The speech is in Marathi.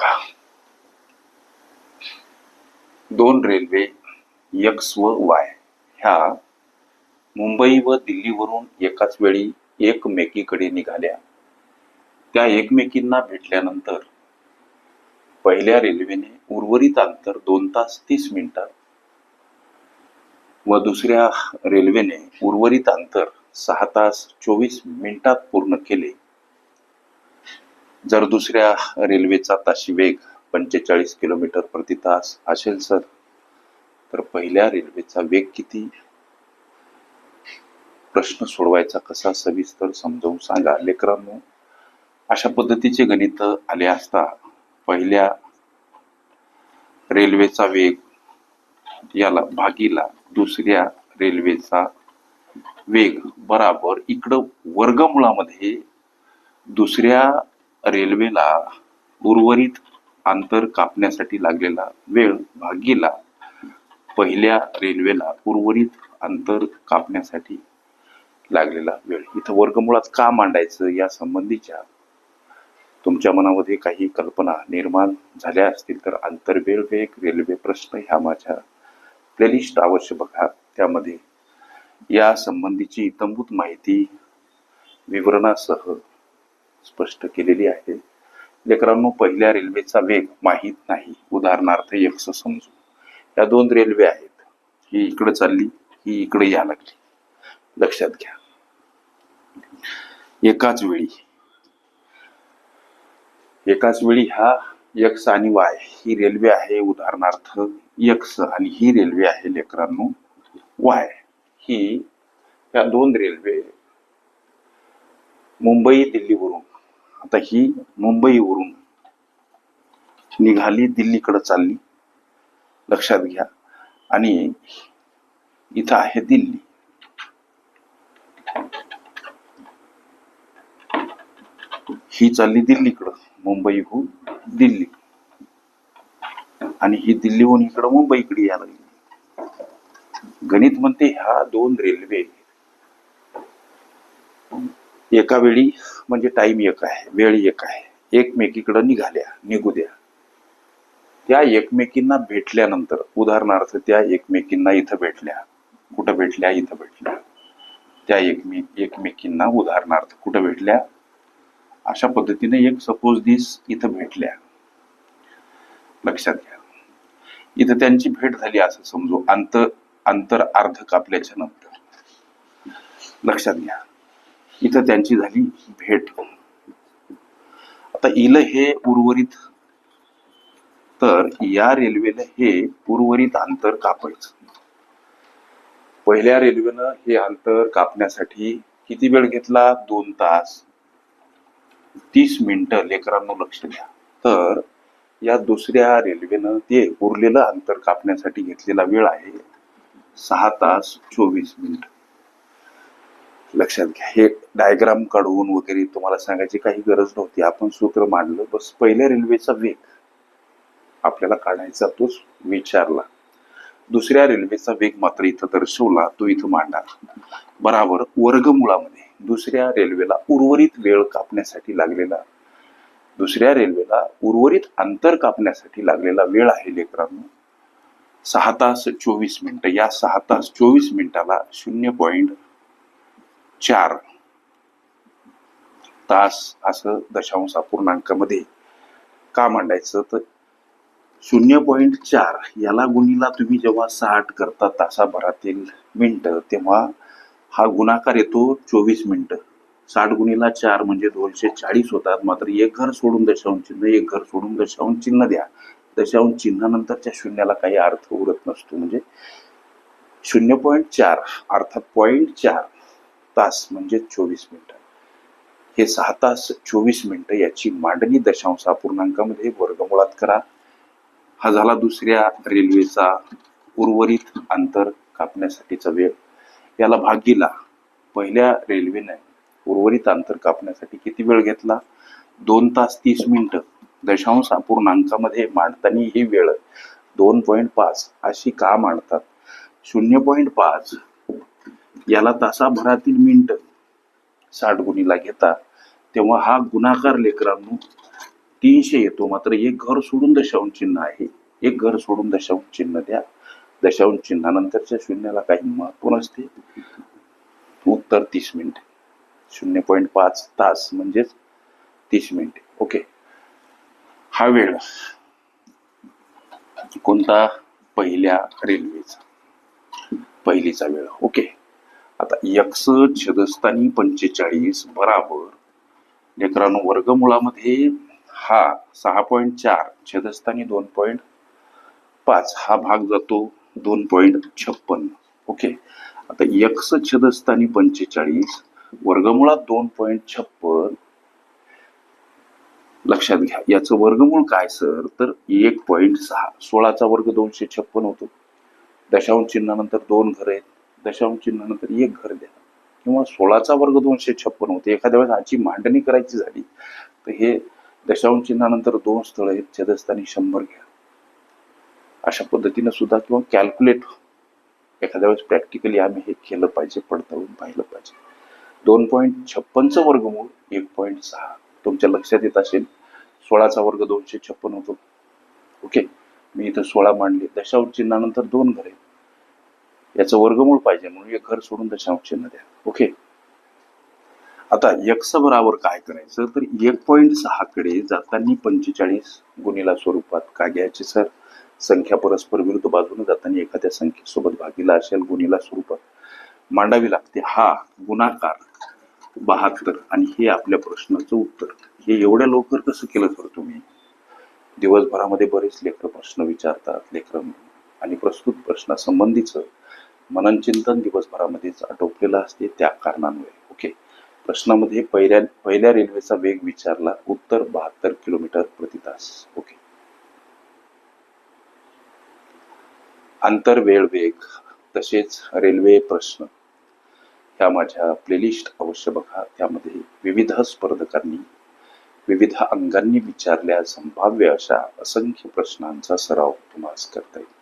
बघा. दोन रेल्वे एक्स व वाय ह्या मुंबई व दिल्लीवरून एकाच वेळी एकमेकीकडे निघाल्या. त्या एकमेकींना भेटल्यानंतर पहिल्या रेल्वेने उर्वरित अंतर दोन तास तीस मिनिटात व दुसऱ्या रेल्वेने उर्वरित अंतर सहा तास चोवीस मिनिटात पूर्ण केले. जर दुसऱ्या रेल्वेचा ताशी वेग पंचेचाळीस किलोमीटर प्रति तास असेल सर तर पहिल्या रेल्वेचा वेग किती? प्रश्न सोडवायचा कसा सविस्तर समजावून सांगा. लेकरांनो अशा पद्धतीचे गणित आले असता पहिल्या रेल्वेचा वेग याला भागीला दुसऱ्या रेल्वेचा वेग बराबर इकडं वर्गमुळामध्ये दुसऱ्या रेल्वेला उर्वरित अंतर कापण्यासाठी लागलेला वेळ भागीला. पहिल्या रेल्वेला उर्वरित अंतर कापण्यासाठी लागलेला वेळ. इथं वर्गमुळात का मांडायचं या संबंधीच्या तुमच्या मनामध्ये काही कल्पना निर्माण झाल्या असतील तर आंतरवेळ वेग रेल्वे प्रश्न ह्या माझ्या प्लेलिस्ट अवश्य बघा. त्यामध्ये या संबंधीची इतंभूत माहिती विवरणासह स्पष्ट केलेली आहे. लेकरांनो पहिल्या रेल्वेचा वेग माहीत नाही. उदाहरणार्थ यक्ष समजू. या दोन रेल्वे आहेत. ही इकडे चालली ही इकडे या लागली. लक्षात घ्या. एकाच वेळी. एकाच वेळी हा यक्ष आणि वाय ही रेल्वे आहे. उदाहरणार्थ यक्ष आणि ही रेल्वे आहे लेकरांनो. वाय ही या दोन रेल्वे मुंबई दिल्लीवरून आता ही मुंबईवरून निघाली दिल्लीकडे चालली. लक्षात घ्या. आणि इथं आहे दिल्ली. ही चालली दिल्लीकडं. मुंबईहून दिल्ली. आणि ही दिल्लीहून इकडं मुंबईकडे यायला लागली. गणित म्हणते ह्या दोन रेल्वे एका वेळी म्हणजे टाइम एक आहे वेळ एक आहे. एकमेकीकडं निघाल्या निघू द्या. त्या एकमेकींना भेटल्यानंतर उदाहरणार्थ त्या एकमेकींना इथं भेटल्या कुठं भेटल्या इथं भेटल्या. त्या एकमे एकमेकींना उदाहरणार्थ कुठं भेटल्या? अशा पद्धतीने एक सपोज दिस इथं भेटल्या. लक्षात घ्या. इथं त्यांची भेट झाली असं समजू अंतर अंतर अर्ध कापल्याच्या नंतर. लक्षात घ्या. इथं त्यांची झाली भेट. आता इल हे उर्वरित तर या रेल्वेला हे उर्वरित अंतर कापायचं पहिल्या रेल्वेनं हे अंतर कापण्यासाठी किती वेळ घेतला? दोन तास. तीस मिनिटं लेकरांनो लक्ष द्या. तर या दुसऱ्या रेल्वेनं ते उरलेलं अंतर कापण्यासाठी घेतलेला वेळ आहे सहा तास चोवीस मिनिट. लक्षात घ्या. हे डायग्राम काढून वगैरे तुम्हाला सांगायची काही गरज नव्हती. आपण सूत्र मांडलं. बस पहिल्या रेल्वेचा वेग आपल्याला काढायचा तोच विचारला. दुसऱ्या रेल्वेचा वेग मात्र इथं दर्शवला तो इथं मांडणार बराबर वर्गमुळामध्ये. दुसऱ्या रेल्वेला उर्वरित वेळ कापण्यासाठी लागलेला. दुसऱ्या रेल्वेला उर्वरित अंतर कापण्यासाठी लागलेला वेळ आहे लेकरांनो. सहा तास चोवीस मिनिटं. या सहा तास चोवीस मिनिटाला शून्य पॉईंट चार तास असं दशांश अपूर्णांकामध्ये का मांडायचं. तर शून्य पॉईंट चार याला गुणीला तुम्ही जेव्हा साठ करता तासाभरातील मिनटं तेव्हा हा गुणाकार येतो चोवीस मिनटं. साठ गुणीला चार म्हणजे दोनशे चाळीस होतात. मात्र एक घर सोडून दशांश चिन्ह एक घर सोडून दशांश चिन्ह द्या. दशांश चिन्हानंतरच्या शून्याला काही अर्थ उरत नसतो. म्हणजे शून्य पॉईंट चार अर्थात पॉईंट चार. तास म्हणजे चोवीस मिनिटं. हे सहा तास चोवीस मिनिटं याची मांडणी दशांश अपूर्णांकामध्ये वर्गमुळात करा. हा झाला दुसऱ्या रेल्वेचा उर्वरित अंतर कापण्यासाठीचा वेळ. याला भाग दिला. पहिल्या रेल्वेने उर्वरित अंतर कापण्यासाठी किती वेळ घेतला? दोन तास तीस मिनिटं. दशांश अपूर्णांकामध्ये मांडताना ही वेळ दोन पॉईंट पाच अशी का मांडतात? शून्य पॉईंट पाच याला तासाभरातील मिनिट साठ गुणीला घेता तेव्हा हा गुणाकार लेकरांनो तीनशे येतो. मात्र एक घर सोडून दशांश चिन्ह आहे. एक घर सोडून दशांश चिन्ह द्या. दशांश चिन्हानंतरच्या शून्याला काही महत्त्व नसते. उत्तर तीस मिनिट. शून्य पॉईंट पाच तास म्हणजेच तीस मिनिट. ओके. हा वेळ कोणता? पहिल्या रेल्वेचा. पहिलीचा वेळ. ओके. आता एकसष्ट छदस्थानी पंचेचाळीस बराबर. लेकरांनो वर्गमुळामध्ये हा सहा पॉईंट चार छेदस्थानी दोन पॉईंट पाच हा भाग जातो दोन पॉईंट छप्पन्न ओके? आता यक्स छेदस्थानी पंचेचाळीस वर्गमुळात दोन पॉईंट छप्पन. लक्षात घ्या याचं वर्गमूळ काय सर? तर एक पॉईंट सहा. सोळाचा वर्ग दोनशे छप्पन होतो. दशांश चिन्हानंतर दोन घर आहेत. दशांश चिन्हानंतर एक घर द्या किंवा सोळाचा वर्ग दोनशे छप्पन होते. एखाद्या वेळेस आजची मांडणी करायची झाली तर हे दशांश चिन्हानंतर दोन स्थळ आहेत छेदस्थानी शंभर घ्या. अशा पद्धतीने सुद्धा किंवा कॅल्क्युलेट एखाद्या वेळेस प्रॅक्टिकली आम्ही हे केलं पाहिजे पडताळून पाहिलं पाहिजे. दोन पॉईंट छप्पनचं वर्गमूळ एक पॉईंट सहा. तुमच्या लक्षात येत असेल सोळाचा वर्ग दोनशे छप्पन होतो. ओके? मी इथं सोळा मांडले. दशांश चिन्हानंतर दोन घर आहेत. याचं वर्गमूळ पाहिजे म्हणून एक घर सोडून दशांश चिन्ह द्या ओके आता यक्षभरावर बराबर काय करायचं? तर एक पॉईंट सहा कडे जाताना पंचेचाळीस गुणीला स्वरूपात काय घ्यायचे सर? संख्या परस्पर विरुद्ध बाजूने जाताना एखाद्या संख्येसोबत भागीला असेल गुणीला स्वरूपात. मांडावी लागते हा गुणाकार बहात्तर आणि हे आपल्या प्रश्नाचं उत्तर. हे एवढ्या लवकर कसं केलं सर तुम्ही? दिवसभरामध्ये बरेच लेकर प्रश्न विचारतात लेकर आणि प्रस्तुत प्रश्नासंबंधीचं. मननचिंतन दिवसभरामध्येच आटोपलेलं असते त्या कारणांमुळे. ओके? प्रश्नामध्ये पहिल्या पहिल्या रेल्वेचा वेग विचारला उत्तर बहात्तर किलोमीटर प्रति तास. ओके? आंतर वेळ वेग तसेच रेल्वे प्रश्न. ह्या माझ्या प्लेलिस्ट अवश्य बघा. त्यामध्ये विविध स्पर्धकांनी विविध अंगांनी विचारल्या संभाव्य अशा असंख्य प्रश्नांचा सराव तुम्हाला करता येईल.